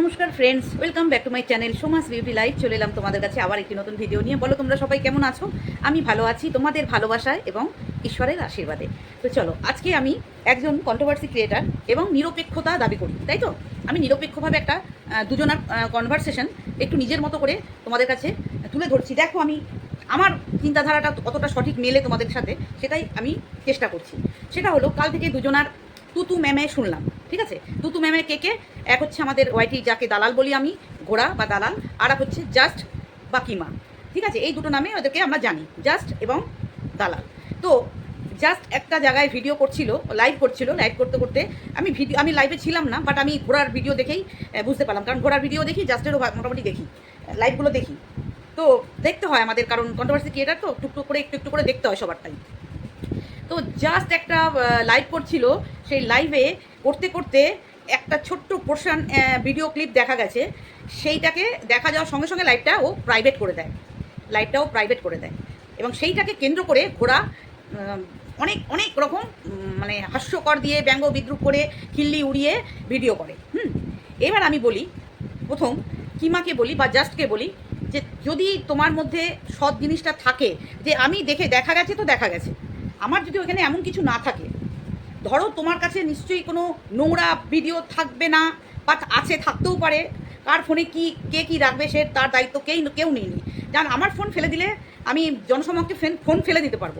নমস্কার friends welcome back to my channel Soma's beauty life চলে এলাম তোমাদের কাছে আবার একটি নতুন ভিডিও নিয়ে। বলো, তোমরা সবাই কেমন আছো? আমি ভালো আছি, তোমাদের ভালোবাসায় এবং ঈশ্বরের আশীর্বাদে। তো চলো, আজকে আমি একজন কন্ট্রোভার্সি ক্রিয়েটার এবং নিরপেক্ষতা দাবি করি, তাই তো? আমি নিরপেক্ষভাবে একটা দুজনার কনভারসেশন একটু নিজের মতো করে তোমাদের কাছে তুলে ধরছি। দেখো, আমি, আমার চিন্তাধারাটা কতটা সঠিক মেলে তোমাদের সাথে, সেটাই আমি চেষ্টা করছি। সেটা হলো, কাল থেকে দুজনার তুতু ম্যামে শুনলাম, ঠিক আছে? তুতু ম্যামে কে কে? এক হচ্ছে আমাদের ওয়াইটি যাকে দালাল বলি আমি, ঘোড়া বা দালাল, আর এক হচ্ছে জাস্ট বা কিমা ঠিক আছে? এই দুটো নামে ওদেরকে আমরা জানি, জাস্ট এবং দালাল। তো জাস্ট একটা জায়গায় ভিডিও করছিল, লাইভ করছিল, লাইভ করতে করতে আমি ভিডিও, আমি লাইভে ছিলাম না, বাট আমি ঘোড়ার ভিডিও দেখেই বুঝতে পারলাম। কারণ ঘোড়ার ভিডিও দেখি, জাস্টেরও মোটামুটি দেখি। লাইভগুলো দেখি। তো দেখতে হয় আমাদের, কারণ কন্ট্রোভার্সি ক্রিয়েটার তো টুকটুক করে, একটু একটু করে দেখতে হয় সবারটাই তো জাস্ট একটা লাইভ করছিল, সেই লাইভে করতে করতে একটা ছোট্ট পোর্শন ভিডিও ক্লিপ দেখা গেছে। সেইটাকে দেখা যাওয়ার সঙ্গে সঙ্গে লাইভটা ও প্রাইভেট করে দেয়। লাইভটাও প্রাইভেট করে দেয়। এবং সেইটাকে কেন্দ্র করে ঘোড়া অনেক অনেক রকম মানে হাস্যকর দিয়ে, ব্যঙ্গ বিদ্রুপ করে, খিল্লি উড়িয়ে ভিডিও করে। হুম? এবার আমি বলি, প্রথম, কিমাকে বলি বা জাস্টকে বলি যে, যদি তোমার মধ্যে সৎ জিনিসটা থাকে, যে আমি দেখে দেখা গেছে তো দেখা গেছে। আমার যদি ওখানে এমন কিছু না থাকে ধরো তোমার কাছে নিশ্চয়ই কোনো নোংরা ভিডিও থাকবে না বা আছে, থাকতেও পারে। কার ফোনে কি, কে কি রাখবে সে তার দায়িত্ব কেই, কেউ নেয়নি জান, আমার ফোন ফেলে দিলে আমি জনসমক্ষে ফেন ফোন ফেলে দিতে পারব।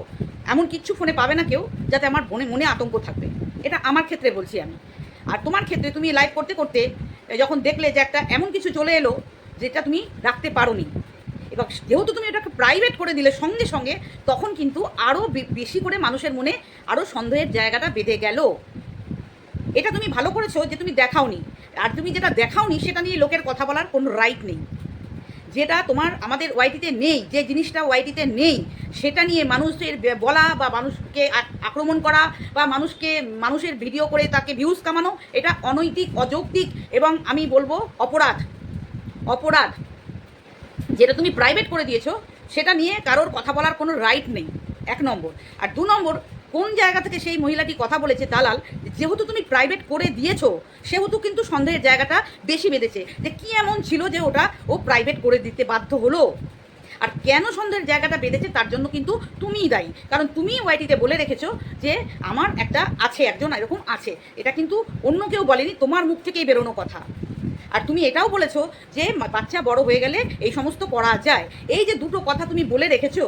এমন কিচ্ছু ফোনে পাবে না কেউ যাতে আমার মনে মনে আতঙ্ক থাকবে। এটা আমার ক্ষেত্রে বলছি আমি। আর তোমার ক্ষেত্রে তুমি লাইভ করতে করতে যখন দেখলে যে একটা এমন কিছু চলে এলো, যেটা তুমি রাখতে পারোনি এবার যেহেতু তুমি এটাকে প্রাইভেট করে দিলে সঙ্গে সঙ্গে, তখন কিন্তু আরও বেশি করে মানুষের মনে আরও সন্দেহের জায়গাটা বেঁধে গেল। এটা তুমি ভালো করেছ যে তুমি দেখাওনি। আর তুমি যেটা দেখাওনি, সেটা নিয়ে লোকের কথা বলার কোনো রাইট নেই। যেটা তোমার, আমাদের ওয়াইটিতে নেই, যে জিনিসটা ওয়াইটিতে নেই, সেটা নিয়ে মানুষের বলা বা মানুষকে আক্রমণ করা বা মানুষকে, মানুষের ভিডিও করে তাকে ভিউজ কামানো, এটা অনৈতিক, অযৌক্তিক এবং আমি বলব অপরাধ। অপরাধ। যেটা তুমি প্রাইভেট করে দিয়েছ, সেটা নিয়ে কারোর কথা বলার কোনো রাইট নেই। এক নম্বর। আর দু নম্বর, কোন জায়গা থেকে সেই মহিলাটি কথা বলেছে দালাল, যেহেতু তুমি প্রাইভেট করে দিয়েছ, সেহেতু কিন্তু সন্দেহের জায়গাটা বেশি বেঁধেছে। যে কী এমন ছিল যে ওটা ও প্রাইভেট করে দিতে বাধ্য হলো? আর কেন সন্দেহের জায়গাটা বেঁধেছে, তার জন্য কিন্তু তুমিই দায়ী। কারণ তুমি ওয়াইটিতে বলে রেখেছো যে আমার একটা আছে, একজন এরকম আছে। এটা কিন্তু অন্য কেউ বলেনি, তোমার মুখ থেকেই বেরোনো কথা। আর তুমি এটাও বলেছ যে বাচ্চা বড় হয়ে গেলে এই সমস্ত করা যায়। এই যে দুটো কথা তুমি বলে রেখেছো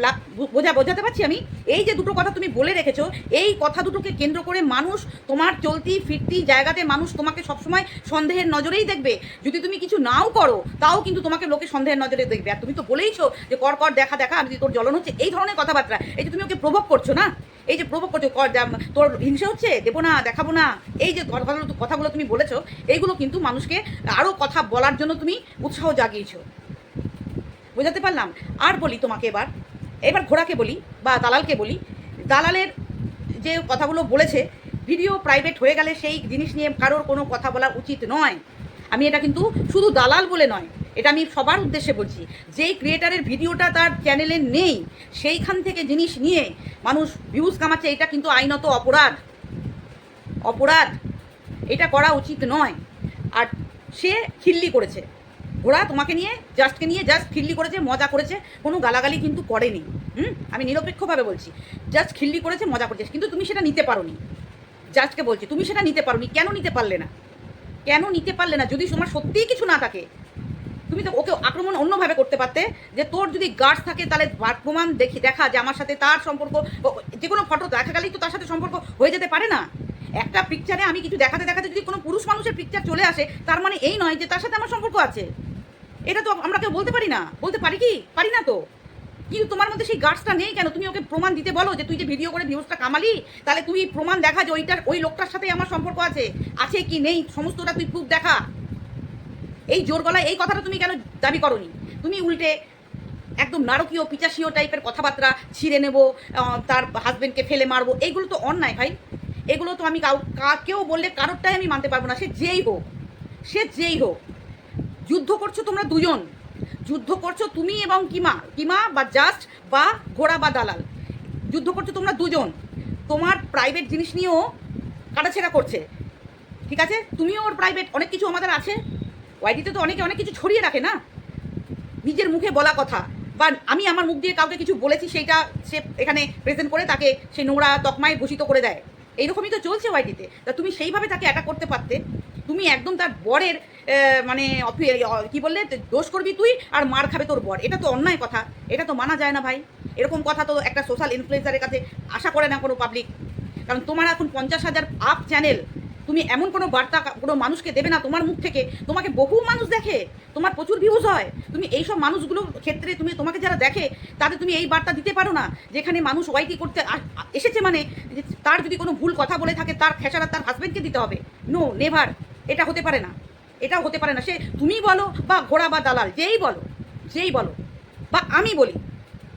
প্লা- বু- বোঝা, বোঝাতে পারছি আমি? এই যে দুটো কথা তুমি বলে রেখেছো, এই কথা দুটোকে কেন্দ্র করে মানুষ তোমার চলতি, ফিরতি জায়গাতে মানুষ তোমাকে সবসময় সন্দেহের নজরেই দেখবে। যদি তুমি কিছু নাও করো, তাও কিন্তু তোমাকে লোকে সন্দেহের নজরে দেখবে। আর তুমি তো বলেইছো যে কর কর, দেখা দেখা আমি তোর জ্বলন হচ্ছে, এই ধরনের কথাবার্তা। এই যে তুমি ওকে প্রভোগ করছ না? এই যে প্রভোগ করছ, কর তোর হিংসা হচ্ছে? দেবো না, দেখাবো না? এই যে কথাগুলো তুমি বলেছ, এইগুলো কিন্তু মানুষকে আরও কথা বলার জন্য তুমি উৎসাহ জাগিয়েছো। বোঝাতে পারলাম? আর বলি তোমাকে এবার এবার ঘোড়াকে বলি বা দালালকে বলি। দালালের যে কথাগুলো বলেছে, ভিডিও প্রাইভেট হয়ে গেলে সেই জিনিস নিয়ে কারোর কোনো কথা বলা উচিত নয়। আমি এটা কিন্তু শুধু দালাল বলে নয়, এটা আমি সবার উদ্দেশ্যে বলছি। যেই ক্রিয়েটারের ভিডিওটা তার চ্যানেলে নেই, সেইখান থেকে জিনিস নিয়ে মানুষ ভিউজ কামাচ্ছে, এটা কিন্তু আইনত অপরাধ। অপরাধ। এটা করা উচিত নয়। আর সে খিল্লি করেছে। ঘোড়া তোমাকে নিয়ে জাস্টকে নিয়ে জাস্ট খিল্লি করেছে, মজা করেছে, কোনো গালাগালি কিন্তু করেনি। হুম? আমি নিরপেক্ষভাবে বলছি জাস্ট খিল্লি করেছে, মজা করেছে, কিন্তু তুমি সেটা নিতে পারো নি জাস্টকে বলছি, তুমি সেটা নিতে পারো নি কেন নিতে পারলে না? কেন নিতে পারলে না? যদি তোমার সত্যিই কিছু না থাকে, তুমি তো ওকে আক্রমণ অন্যভাবে করতে পারতে, যে তোর যদি গার্ডস থাকে, তাহলে প্রমাণ দেখি, দেখা, যে আমার সাথে তার সম্পর্ক যে কোনো ফটো দেখা গেলেই তো তার সাথে সম্পর্ক হয়ে যেতে পারে না। একটা পিকচারে আমি কিছু দেখাতে দেখাতে যদি কোনো পুরুষ মানুষের পিকচার চলে আসে, তার মানে এই নয় যে তার সাথে আমার সম্পর্ক আছে। এটা তো আমরা কেউ বলতে পারি না। বলতে পারি কি? পারি না তো। কিন্তু তোমার মধ্যে সেই গার্ডসটা নেই কেন? তুমি ওকে প্রমাণ দিতে বলো যে তুই যে ভিডিও করে ভিউজটা কামালি, তাহলে তুই প্রমাণ দেখা যে ওইটার ওই লোকটার সাথে আমার সম্পর্ক আছে। আছে কি নেই? সমস্তটা তুই প্রুফ দেখা। এই জোর গলায় এই কথাটা তুমি কেন দাবি করনি? তুমি উল্টে একদম নারকীয়, পিচাসীয় টাইপের কথাবার্তা ছিঁড়ে নেব তার হাজবেন্ডকে ফেলে মারবো। এইগুলো তো অন্যায় ভাই। এগুলো তো আমি কাউ কেউ বললে কারোরটাই আমি মানতে পারব না। সে যেই হোক। সে যেই হোক। যুদ্ধ করছ তোমরা দুজন। যুদ্ধ করছ তুমি এবং কিমা। কিমা বা জাস্ট বা ঘোড়া বা দালাল। যুদ্ধ করছ তোমরা দুজন। তোমার প্রাইভেট জিনিস নিয়েও কাটাছেড়া করছে। ঠিক আছে? তুমিও ওর প্রাইভেট অনেক কিছু আমাদের আছে। ওয়াইটিতে তো অনেকে অনেক কিছু ছড়িয়ে রাখে না। নিজের মুখে বলা কথা। বা আমি আমার মুখ দিয়ে কাউকে কিছু বলেছি সেইটা সে এখানে প্রেজেন্ট করে তাকে সে নোংরা তকমায় ভূষিত করে দেয়। এইরকমই তো চলছে ওয়াইডিতে তা। তুমি সেইভাবে তাকে অ্যাটাক করতে পারতে। তুমি একদম তার বরের মানে কি বললে? দোষ করবি তুই আর মার খাবে তোর বর। এটা তো অন্যায় কথা। এটা তো মানা যায় না ভাই। এরকম কথা তো একটা সোশ্যাল ইনফ্লুয়েন্সারের কাছে আশা করে না কোনো পাবলিক কারণ তোমার এখন পঞ্চাশ হাজার আপ চ্যানেল তুমি এমন কোনো বার্তা কোনো মানুষকে দেবে না তোমার মুখ থেকে। তোমাকে বহু মানুষ দেখে। তোমার প্রচুর ভিউজ হয়। তুমি এইসব মানুষগুলোর ক্ষেত্রে তুমি, তোমাকে যারা দেখে, তাদের তুমি এই বার্তা দিতে পারো না। যেখানে মানুষ ওয়াইটি করতে এসেছে মানে তার যদি কোনো ভুল কথা বলে থাকে, তার খেসারা তার হাজবেন্ডকে দিতে হবে। নো নেভার এটা হতে পারে না। এটা হতে পারে না। সে তুমি বলো বা ঘোড়া বা দালাল, যেই বলো যেই বলো, বা আমি বলি,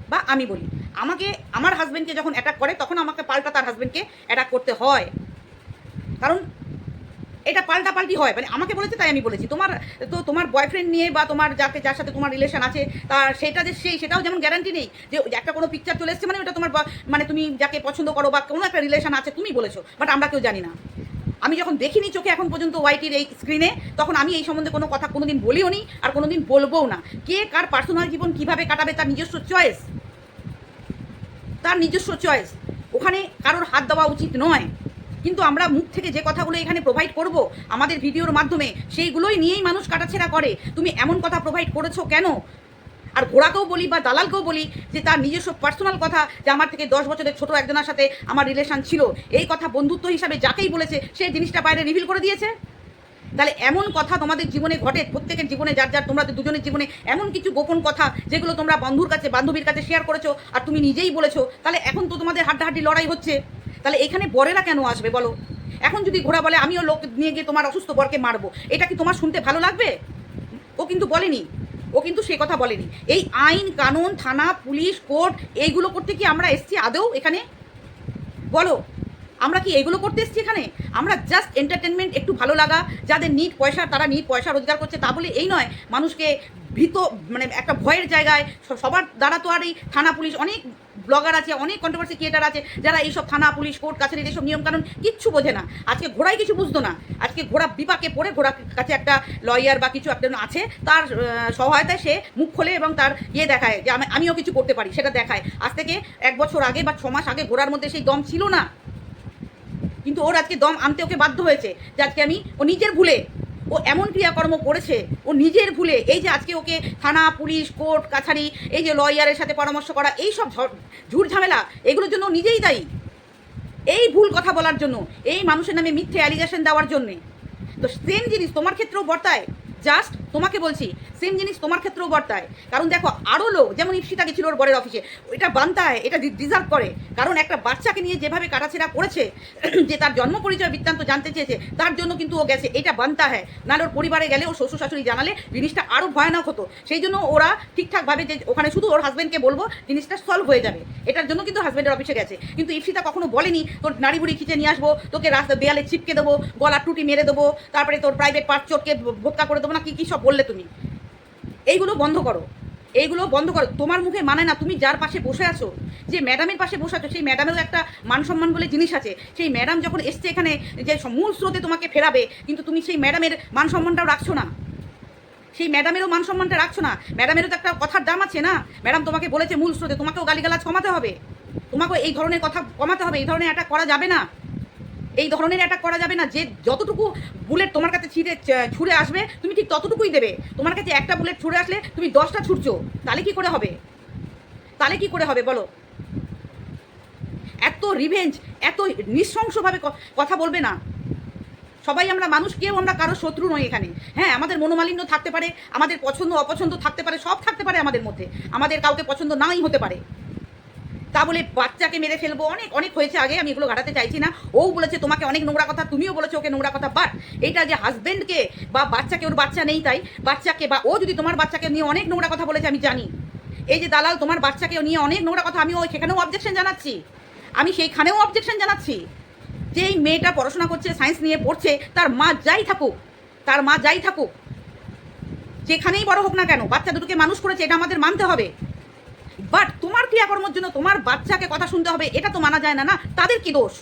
বা আমি বলি। আমাকে, আমার হাজব্যান্ডকে যখন অ্যাটাক করে, তখন আমাকে পাল্টা তার হাজব্যান্ডকে অ্যাটাক করতে হয়। কারণ এটা পাল্টা পাল্টি হয়। মানে আমাকে বলেছে, তাই আমি বলেছি। তোমার, তো তোমার বয়ফ্রেন্ড নিয়ে বা তোমার যাকে, যার সাথে তোমার রিলেশন আছে, তার, সেটা যে সেই, সেটাও যেমন গ্যারান্টি নেই যে একটা কোনো পিকচার চলে এসছে মানে ওটা তোমার মানে তুমি যাকে পছন্দ করো বা কোনো একটা রিলেশন আছে, তুমি বলেছ। বাট আমরা কেউ জানি না। আমি যখন দেখিনি চোখে এখন পর্যন্ত ওয়াইটির এই স্ক্রিনে তখন আমি এই সম্বন্ধে কোনো কথা কোনোদিন বলিও নি আর কোনোদিন বলবোও না। কে কার পার্সোনাল জীবন কীভাবে কাটাবে তার নিজস্ব চয়েস তার নিজস্ব চয়েস ওখানে কারোর হাত দেওয়া উচিত নয়। কিন্তু আমরা মুখ থেকে যে কথাগুলো এখানে প্রোভাইড করব, আমাদের ভিডিওর মাধ্যমে, সেইগুলোই নিয়েই মানুষ কাটাছেড়া করে। তুমি এমন কথা প্রোভাইড করেছ কেন? আর ঘোড়াকেও বলি বা দালালকেও বলি যে তার নিজস্ব পার্সোনাল কথা যে আমার থেকে দশ বছরের ছোট একজনের সাথে আমার রিলেশন ছিল। এই কথা বন্ধুত্ব হিসাবে যাকেই বলেছে সেই জিনিসটা বাইরে রিভিল করে দিয়েছে। তাহলে এমন কথা তোমাদের জীবনে ঘটে, প্রত্যেকের জীবনে, যার যার, তোমরা দুজনের জীবনে এমন কিছু গোপন কথা যেগুলো তোমরা বন্ধুর কাছে, বান্ধবীর কাছে শেয়ার করেছ আর তুমি নিজেই বলেছ, তাহলে এখন তো তোমাদের হাড্ডাহাড্ডি লড়াই হচ্ছে। তাহলে এখানে বরেরা কেন আসবে বলো? এখন যদি ঘোড়া বলে, আমিও লোক নিয়ে গিয়ে তোমার অসুস্থ বরকে মারবো, এটা কি তোমার শুনতে ভালো লাগবে? ও কিন্তু বলেনি। ও কিন্তু সে কথা বলেনি। এই আইন, কানুন, থানা, পুলিশ, কোর্ট, এইগুলো করতে কি আমরা এসছি আদৌ এখানে? বলো। আমরা কি এগুলো করতে এসেছি এখানে? আমরা জাস্ট এন্টারটেনমেন্ট একটু ভালো লাগা, যাদের নিট পয়সা, তারা নিট পয়সা রোজগার করছে, তা বলে এই নয়। মানুষকে ভীত মানে একটা ভয়ের জায়গায় সবার দ্বারা তো আর এই থানা পুলিশ, অনেক ব্লগার আছে, অনেক কন্ট্রোভার্সি ক্রিয়েটার আছে, যারা এইসব থানা পুলিশ কোর্ট কাছারির এইসব নিয়মকানুন কিচ্ছু বোঝে না। আজকে ঘোড়াই কিছু বুঝতো না। আজকে ঘোড়া বিপাকে পড়ে ঘোড়ার কাছে একটা লয়ার বা কিছু একটা আছে, তার সহায়তায় সে মুখ খোলে এবং তার ইয়ে দেখায় যে আমি, আমিও কিছু করতে পারি, সেটা দেখায়। আজ থেকে এক বছর আগে বা ছ মাস আগে ঘোড়ার মধ্যে সেই দম ছিল না। কিন্তু ওর আজকে দম আনতে ওকে বাধ্য হয়েছে যে আজকে আমি, ও নিজের ভুলে, ও এমন ক্রিয়াকর্ম করেছে, ও নিজের ভুলে, এই যে আজকে ওকে থানা, পুলিশ, কোর্ট, কাছারি, এই যে লয়ারের সাথে পরামর্শ করা, এই সব ঝুট ঝামেলা, এগুলোর জন্য নিজেই দায়ী। এই ভুল কথা বলার জন্য, এই মানুষের নামে মিথ্যে অ্যালিগেশন দেওয়ার জন্যে। তো সেম জিনিস তোমার ক্ষেত্রেও বর্তায়। জাস্ট তোমাকে বলছি সেম জিনিস তোমার ক্ষেত্রেও বর্তায়। কারণ দেখো আরও লোক, যেমন ইপসিতা গেছিল ওর বরের অফিসে এটা বান্তায়, এটা ডিজার্ভ করে। কারণ একটা বাচ্চাকে নিয়ে যেভাবে কাটাছেড়া করেছে, যে তার জন্ম পরিচয় বৃত্তান্ত জানতে চেয়েছে, তার জন্য কিন্তু ও গেছে, এটা বান্তা হয় নাহলে ওর পরিবারে গেলে ওর শ্বশুর শাশুড়ি জানালে জিনিসটা আরও ভয়ানক হতো। সেই জন্য ওরা ঠিকঠাকভাবে যে ওখানে শুধু ওর হাজব্যান্ডকে বলব, জিনিসটা সলভ হয়ে যাবে। এটার জন্য কিন্তু হাজব্যান্ডের অফিসে গেছে। কিন্তু ইপসিতা কখনো বলেনি, তোর নাড়ি বুড়ি খিচে নিয়ে আসব, তোকে রাস্তা দেয়ালে চিপকে দেবো গলা টুটি মেরে দেবো, তারপরে তোর প্রাইভেট পার্ট চটকে ভোক্কা করে দেবো, না কি, কী সব বললে তুমি। এইগুলো বন্ধ করো। এইগুলো বন্ধ করো। তোমার মুখে মানে না তুমি যার পাশে বসে আছো, যে ম্যাডামের পাশে বসে আছো, সেই ম্যাডামেরও একটা মান সম্মান বলে জিনিস আছে। সেই ম্যাডাম যখন এসছে এখানে, যে মূল স্রোতে তোমাকে ফেরাবে, কিন্তু তুমি সেই ম্যাডামের মান সম্মানটাও রাখছো না। সেই ম্যাডামেরও মান সম্মানটা রাখছো না। ম্যাডামেরও তো একটা কথার দাম আছে না? ম্যাডাম তোমাকে বলেছে মূল স্রোতে, তোমাকেও গালিগালাজ কমাতে হবে। তোমাকেও এই ধরনের কথা কমাতে হবে, এই ধরনের একটা করা যাবে না। এই ধরনের অ্যাটাক করা যাবে না। যে যতটুকু বুলেট তোমার কাছে ছিঁড়ে ছুঁড়ে আসবে, তুমি ঠিক ততটুকুই দেবে। তোমার কাছে একটা বুলেট ছুঁড়ে আসলে তুমি দশটা ছুটছো তাহলে কি করে হবে? তাহলে কি করে হবে বলো? এত রিভেঞ্জ এত নৃশংসভাবে কথা বলবে না। সবাই আমরা মানুষ, কেউ আমরা কারও শত্রু নই এখানে। হ্যাঁ আমাদের মনোমালিন্য থাকতে পারে, আমাদের পছন্দ অপছন্দ থাকতে পারে, সব থাকতে পারে আমাদের মধ্যে। আমাদের কাউকে পছন্দ নাই হতে পারে। তা বলে বাচ্চাকে মেরে ফেলব। অনেক অনেক হয়েছে আগে, আমি এগুলো ঘাটাতে চাইছি না। ও বলেছে, তোমাকে অনেক নোংরা কথা, তুমিও বলেছ ওকে নোংরা কথা, বাট এইটা যে হাজবেন্ডকে বা বাচ্চাকে ওর বাচ্চা নেই তাই, বাচ্চাকে বা ও যদি তোমার বাচ্চাকে নিয়ে অনেক নোংরা কথা বলেছে, আমি জানি। এই যে দালাল তোমার বাচ্চাকে নিয়ে অনেক নোংরা কথা, আমি ওই সেখানেও অবজেকশন জানাচ্ছি। আমি সেইখানেও অবজেকশন জানাচ্ছি। যে এই মেয়েটা পড়াশোনা করছে সায়েন্স নিয়ে পড়ছে, তার মা যাই থাকুক, তার মা যাই থাকুক, যেখানেই বড় হোক না কেন, বাচ্চা দুটোকে মানুষ করেছে, এটা আমাদের মানতে হবে। বাট তোমার ক্রিয়াকর্মের জন্য তোমার বাচ্চাকে কথা শুনতে হবে, এটা তো মানা যায় না না? তাদের কি দোষ?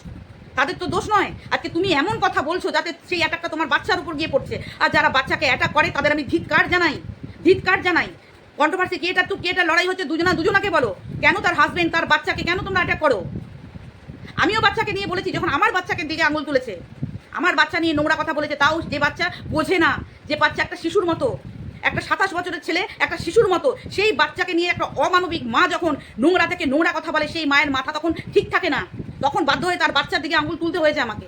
তাদের তো দোষ নয়। আজকে তুমি এমন কথা বলছো যাতে সেই অ্যাটাকটা তোমার বাচ্চার উপর গিয়ে পড়ছে। আর যারা বাচ্চাকে অ্যাটাক করে, তাদের আমি ধিৎকার জানাই। ধিৎকার জানাই। কন্ট্রোভার্সি কি এটা তো কি এটা লড়াই হচ্ছে, দুজনা দুজনাকে বলো। কেন তার হাজবেন্ড তার বাচ্চাকে কেন তোমরা অ্যাটাক করো? আমিও বাচ্চাকে নিয়ে বলেছি, যখন আমার বাচ্চাকে দিকে আঙুল তুলেছে, আমার বাচ্চা নিয়ে নোংরা কথা বলেছে, তাও যে বাচ্চা বোঝে না যে বাচ্চা একটা শিশুর মতো। একটা সাতাশ বছরের ছেলে, একটা শিশুর মতো। সেই বাচ্চাকে নিয়ে একটা অমানবিক মা যখন নোংরা থেকে নোংরা কথা বলে, সেই মায়ের মাথা তখন ঠিক থাকে না। তখন বাধ্য হয়ে তার বাচ্চার দিকে আঙুল তুলতে হয়েছে আমাকে।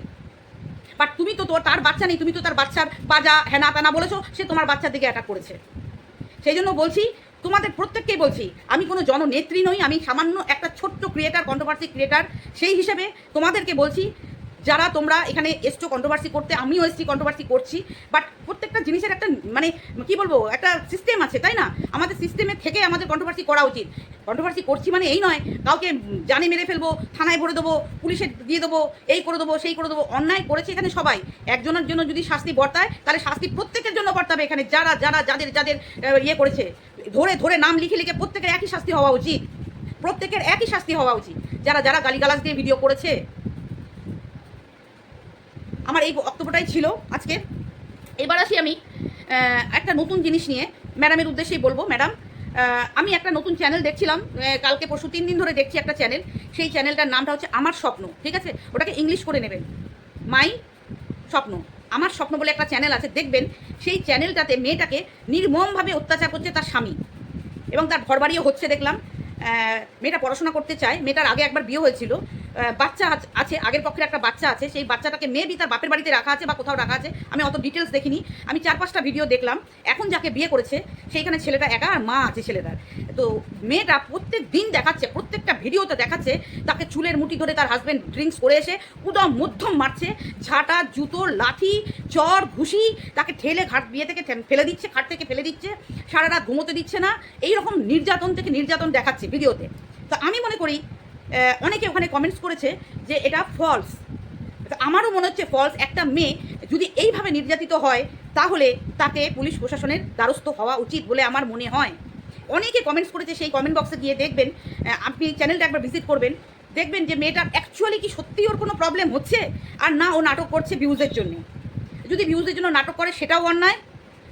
বাট তুমি তো তোর তার বাচ্চা নেই, তুমি তো তার বাচ্চার পাজা, হেনা তেনা বলেছ, সে তোমার বাচ্চার দিকে অ্যাটাক করেছে। সেই জন্য বলছি, তোমাদের প্রত্যেককেই বলছি, আমি কোনো জননেত্রী নই, আমি সামান্য একটা ছোট্ট ক্রিয়েটার কন্ট্রোভার্সি ক্রিয়েটার সেই হিসেবে তোমাদেরকে বলছি যারা তোমরা এখানে এসছো কন্ট্রোভার্সি করতে, আমিও এসছি কন্ট্রোভার্সি করছি বাট প্রত্যেকটা জিনিসের একটা মানে কি বলব, একটা সিস্টেম আছে, তাই না? আমাদের সিস্টেমে থেকে আমাদের কন্ট্রোভার্সি করা উচিত। কন্ট্রোভার্সি করছি মানে এই নয়, কাউকে জানে মেরে ফেলব, থানায় ভরে দেবো, পুলিশে দিয়ে দেবো, এই করে দেবো, সেই করে দেবো, অন্যায় করেছে এখানে সবাই। একজনের জন্য যদি শাস্তি বর্তায়, তাহলে শাস্তি প্রত্যেকের জন্য বর্তাবে এখানে, যারা যারা, যাদের যাদের ইয়ে করেছে। ধরে ধরে নাম লিখে লিখে প্রত্যেকের একই শাস্তি হওয়া উচিত। প্রত্যেকের একই শাস্তি হওয়া উচিত। যারা যারা গালিগালাজ দিয়ে ভিডিও করেছে আমার এই বক্তব্যটাই ছিল আজকে এবার আসি আমি একটা নতুন জিনিস নিয়ে। ম্যাডামের উদ্দেশ্যেই বলব, ম্যাডাম আমি একটা নতুন চ্যানেল দেখছিলাম কালকে পরশু তিন দিন ধরে দেখছি একটা চ্যানেল। সেই চ্যানেলটার নামটা হচ্ছে আমার স্বপ্ন, ঠিক আছে? ওটাকে ইংলিশ করে নেবেন। মাই স্বপ্ন, আমার স্বপ্ন বলে একটা চ্যানেল আছে, দেখবেন, সেই চ্যানেলটাতে মেয়েটাকে নির্মমভাবে অত্যাচার করছে তার স্বামী এবং তার ঘরবাড়িও হচ্ছে দেখলাম। মেয়েটা পড়াশোনা করতে চায়, মেয়েটার আগে একবার বিয়ে হয়েছিল। বাচ্চা আছ- আগের পক্ষের একটা বাচ্চা আছে, সেই বাচ্চাটাকে মেবি তার বাপের বাড়িতে রাখা আছে বা কোথাও রাখা আছে, আমি অত ডিটেলস দেখিনি। আমি চার পাঁচটা ভিডিও দেখলাম, এখন যাকে বিয়ে করেছে, সেইখানে ছেলেটা একা আর মা আছে ছেলেটার। তো মেয়েটা প্রত্যেক দিন দেখাচ্ছে, প্রত্যেকটা ভিডিওতে দেখাচ্ছে, তাকে চুলের মুঠি ধরে তার হাজব্যান্ড ড্রিঙ্কস করে এসে উদম মধ্যম মারছে, ঝাঁটা, জুতো, লাঠি, চর, ঘুষি, তাকে ঠেলে ঘাট বিয়ে থেকে ফেলে দিচ্ছে, খাট থেকে ফেলে দিচ্ছে, সারা রাত ঘুমোতে দিচ্ছে না এই রকম নির্যাতন থেকে নির্যাতন দেখাচ্ছে ভিডিওতে তো আমি মনে করি অনেকে ওখানে কমেন্টস করেছে যে এটা ফলস আমারও মনে হচ্ছে ফলস একটা মেয়ে যদি এইভাবে নির্যাতিত হয়, তাহলে তাকে পুলিশ প্রশাসনের দ্বারস্থ হওয়া উচিত বলে আমার মনে হয়। অনেকে কমেন্টস করেছে, সেই কমেন্ট বক্সে গিয়ে দেখবেন আপনি চ্যানেলটা একবার ভিজিট করবেন, দেখবেন যে মেয়েটার অ্যাকচুয়ালি কি সত্যিই ওর কোনো প্রবলেম হচ্ছে? আর না ও নাটক করছে ভিউজের জন্য। যদি ভিউজের জন্য নাটক করে, সেটাও অন্যায়।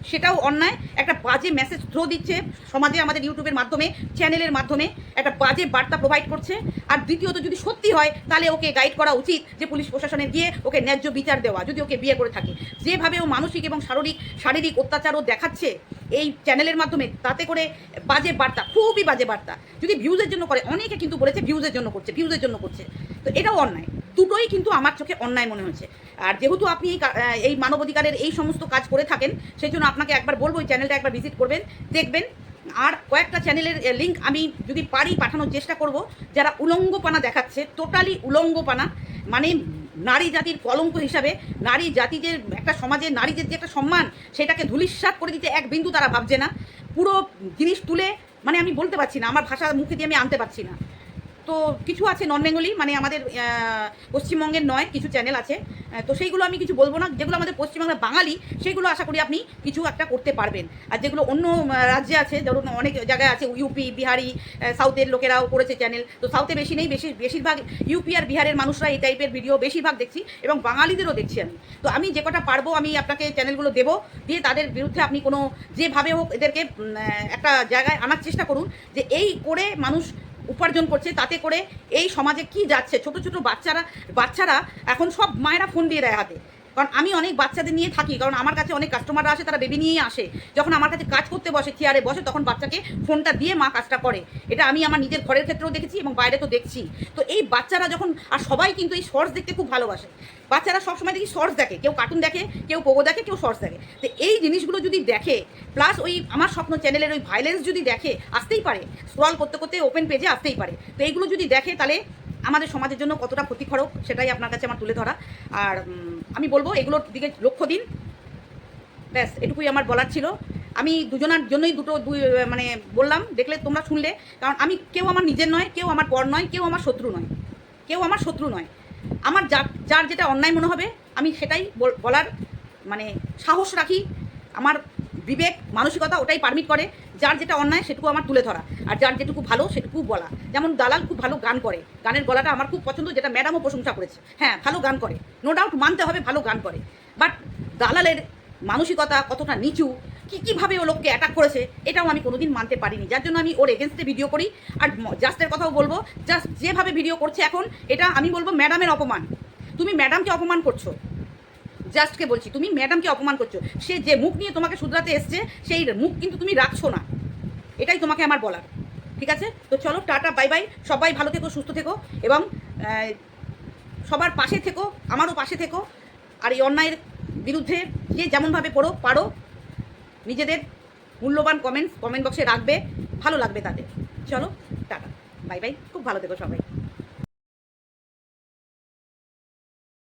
সেটাও অন্যায়। একটা বাজে মেসেজ থ্রো দিচ্ছে সমাজে, আমাদের ইউটিউবের মাধ্যমে চ্যানেলের মাধ্যমে, একটা বাজে বার্তা প্রোভাইড করছে। আর দ্বিতীয়ত যদি সত্যি হয়, তাহলে ওকে গাইড করা উচিত যে পুলিশ প্রশাসনে গিয়ে ওকে ন্যায্য বিচার দেওয়া, যদি ওকে বিয়ে করে থাকে। যেভাবে ও মানসিক এবং শারীরিক শারীরিক অত্যাচারও দেখাচ্ছে এই চ্যানেলের মাধ্যমে, তাতে করে বাজে বার্তা, খুবই বাজে বার্তা। যদি ভিউজের জন্য করে, অনেকে কিন্তু বলেছে ভিউজের জন্য করছে ভিউজের জন্য করছে। তো এটাও অন্যায়। দুটোই কিন্তু আমার চোখে অন্যায় মনে হয়েছে। আর যেহেতু আপনি এই এই মানবাধিকারের এই সমস্ত কাজ করে থাকেন, সেই জন্য আপনাকে একবার বলব, এই চ্যানেলটা একবার ভিজিট করবেন, দেখবেন। আর কয়েকটা চ্যানেলের লিঙ্ক আমি যদি পারি পাঠানোর চেষ্টা করব, যারা উলঙ্গপানা দেখাচ্ছে টোটালি উলঙ্গপানা মানে নারী জাতির কলঙ্ক হিসাবে, নারী জাতিদের একটা সমাজে নারীদের যে একটা সম্মান, সেটাকে ধূলিসাৎ করে দিতে এক বিন্দু তারা ভাবছে না। পুরো জিনিস তুলে মানে আমি বলতে পারছি না, আমার ভাষা মুখে দিয়ে আমি আনতে পারছি না। তো কিছু আছে নন বেঙ্গলি মানে আমাদের পশ্চিমবঙ্গের নয়, কিছু চ্যানেল আছে। তো সেইগুলো আমি কিছু বলব না। যেগুলো আমাদের পশ্চিমবাংলার বাঙালি, সেইগুলো আশা করি আপনি কিছু একটা করতে পারবেন। আর যেগুলো অন্য রাজ্যে আছে, ধরুন অনেক জায়গায় আছে ইউপি বিহারি সাউথের লোকেরাও করেছে চ্যানেল তো সাউথে বেশি নেই, বেশি, বেশিরভাগ ইউপি আর বিহারের মানুষরা এই টাইপের ভিডিও বেশিরভাগ দেখছি এবং বাঙালিদেরও দেখছি আমি। তো আমি যে কটা পারব, আমি আপনাকে চ্যানেলগুলো দেবো। দিয়ে তাদের বিরুদ্ধে আপনি কোনো, যেভাবে হোক এদেরকে একটা জায়গায় আনার চেষ্টা করুন যে এই করে মানুষ উপার্জন করছে, তাতে করে এই সমাজে কি যাচ্ছে? ছোট ছোট বাচ্চারা বাচ্চারা এখন সব মায়েরা ফোন দিয়ে দেয় হাতে। কারণ আমি অনেক বাচ্চাদের নিয়ে থাকি, কারণ আমার কাছে অনেক কাস্টমাররা আসে, তারা বেবি নিয়েই আসে। যখন আমার কাছে কাজ করতে বসে চেয়ারে বসে, তখন বাচ্চাকে ফোনটা দিয়ে মা কাজটা করে। এটা আমি আমার নিজের ঘরের ক্ষেত্রেও দেখেছি এবং বাইরে তো দেখছি। তো এই বাচ্চারা যখন, আর সবাই কিন্তু এই শর্টস দেখতে খুব ভালোবাসে। বাচ্চারা সবসময় দেখি শর্টস দেখে, কেউ কার্টুন দেখে, কেউ পোগো দেখে, কেউ শর্টস দেখে। তো এই জিনিসগুলো যদি দেখে প্লাস ওই আমার স্বপ্ন চ্যানেলের ওই ভাইলেন্স যদি দেখে, আসতেই পারে। স্ক্রল করতে করতে ওপেন পেজে আসতেই পারে। তো এইগুলো যদি দেখে, তাহলে আমাদের সমাজের জন্য কতটা ক্ষতিকারক, সেটাই আপনার কাছে আমার তুলে ধরা। আর আমি বলব, এগুলোর দিকে লক্ষ্য দিন। ব্যাস, এটুকুই আমার বলার ছিল। আমি দুজনার জন্যই দুটো দুই মানে বললাম, দেখলে তোমরা শুনলে। কারণ আমি কেউ আমার নিজের নয়, কেউ আমার পর নয়, কেউ আমার শত্রু নয়। কেউ আমার শত্রু নয়। আমার যার যার যেটা অন্যায় মনে হবে, আমি সেটাই বল- বলার মানে সাহস রাখি। আমার বিবেক, মানসিকতা ওটাই পারমিট করে, যার যেটা অন্যায় সেটুকু আমার তুলে ধরা। আর যার যেটুকু ভালো সেটুকু বলা। যেমন দালাল খুব ভালো গান করে। গানের গলাটা আমার খুব পছন্দ, যেটা ম্যাডামও প্রশংসা করেছে। হ্যাঁ ভালো গান করে। নো ডাউট মানতে হবে ভালো গান করে। বাট দালালের মানসিকতা কতটা নিচু, কী, কীভাবে ও লোককে অ্যাটাক করেছে, এটাও আমি কোনোদিন মানতে পারিনি। যার জন্য আমি ওর এগেনস্টে ভিডিও করি। আর জাস্টের কথাও বলব জাস্ট যেভাবে ভিডিও করছে এখন, এটা আমি বলব ম্যাডামের অপমান। তুমি ম্যাডামকে অপমান করছ। জাস্টকে বলছি, তুমি ম্যাডামকে অপমান করছ। সে যে মুখ নিয়ে তোমাকে শুধরাতে এসছে, সেই মুখ কিন্তু তুমি রাখছো না। এটাই তোমাকে আমার বলার। ঠিক আছে? তো চলো, টাটা বাই বাই সবাই ভালো থেকো, সুস্থ থেকো, এবং সবার পাশে থেকো, আমারও পাশে থেকো। আর এই অন্যায়ের বিরুদ্ধে যে যেমনভাবে পড়ো, পারো। নিজেদের মূল্যবান কমেন্টস কমেন্ট বক্সে রাখবে। ভালো লাগবে তাদের। চলো, টাটা। বাই বাই খুব ভালো থেকো সবাই।